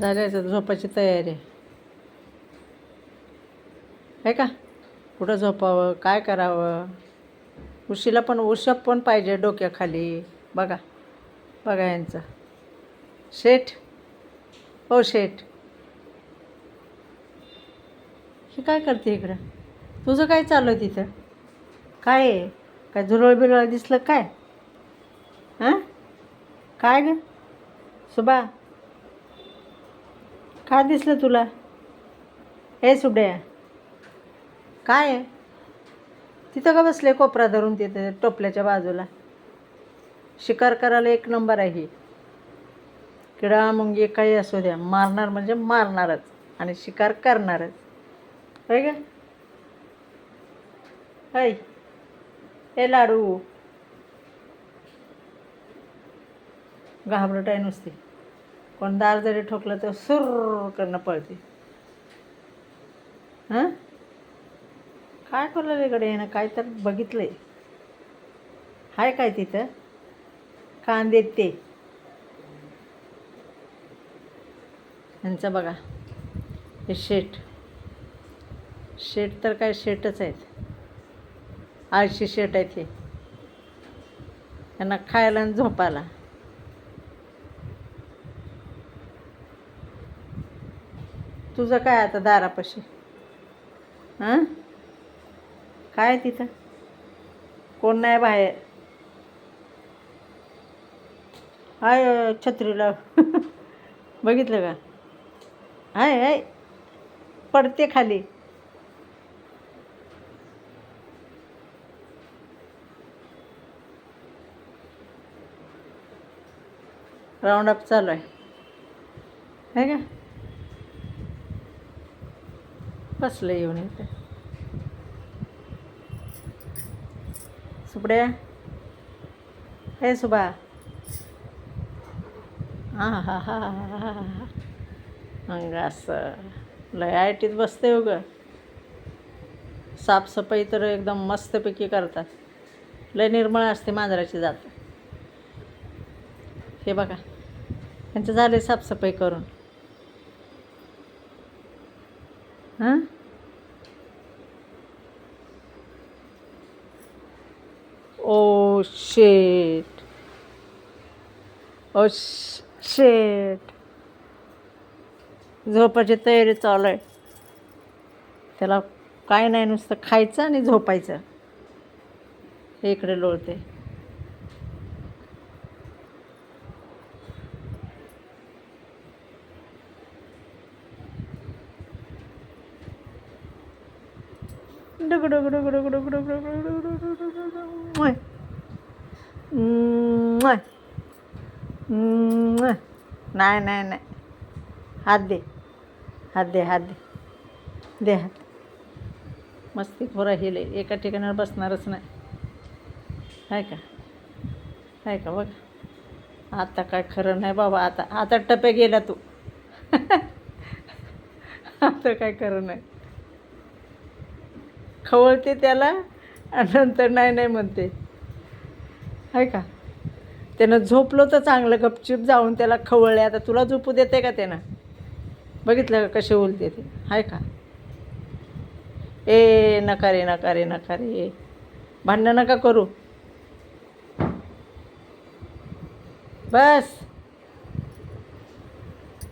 झाल्याचं झोपायची तयारी. आहे का? कुठं झोपावं? काय करावं? उशीला पण उशप पण पाहिजे डोक्याखाली. बघा बघा यांचं. शेठ? हो शेठ. हे काय करते इकडं? तुझं काय चालू आहे तिथं? काय आहे? काय झुरळ बिरळ दिसलं काय? हां? काय ग? सुबा काय दिसलं तुला? हे सुड्या काय? आहे तिथं का बसले कोपरा धरून तिथे टोपल्याच्या बाजूला? शिकार करायला एक नंबर आहे ही. किडा मुंगी काही असू द्या मारणार म्हणजे मारणारच आणि शिकार करणारच. होय का? हाय. हे लाडू. घाबरट आहे नुसती. कोण दार जरी ठोकलं तर सुर करणं पळते. हां? काय करलं इकडे येणं? काय तर बघितलंय. हाय काय तिथं? कांदे ते. यांचं बघा. हे शेट. शेट तर काय शेटच आहेत. आळशी शेट आहेत हे. त्यांना खायला आणि झोपायला. तुझं काय आता दारापाशी? हां? काय आहे तिथं? कोण नाही बाहेर. हाय छत्रीला. बघितलं का? हाय हाय. पडते खाली. राऊंड अप चालू आहे. का? बसलं येऊन इथे सुपड्या हे सुबा. हा हा हा हा हा मग असं. लय आय टीत बसते हो ग साफसफाई तर एकदम मस्तपैकी करतात. लय निर्मळ असते मांजराची जात. हे बघा. त्यांचं झाले साफसफाई करून. हां? ओ शेट ओ शेट झोपायची तयारी चालू आहे. त्याला काय नाही नुसतं खायचं आणि झोपायचं. हे इकडे लोळते नाही नाही नाही हात दे हात दे हात दे दे हात मस्ती थोडा हिले एका ठिकाणावर बसणारच नाही. आहे का? आहे का? बघ. आता काय खरं नाही बाबा. आता आता टप्प्या गेला तू. आता काय खरं नाही. खवळते त्याला आणि नंतर नाही नाही म्हणते. आहे का? त्यानं झोपलो तर चांगलं गपचूप जाऊन त्याला खवळले. आता तुला झोपू देते का त्यानं? बघितलं का कसे बोलते ते? आहे का? ए नका रे नका रे नका रे. भांडणं नका करू. बस.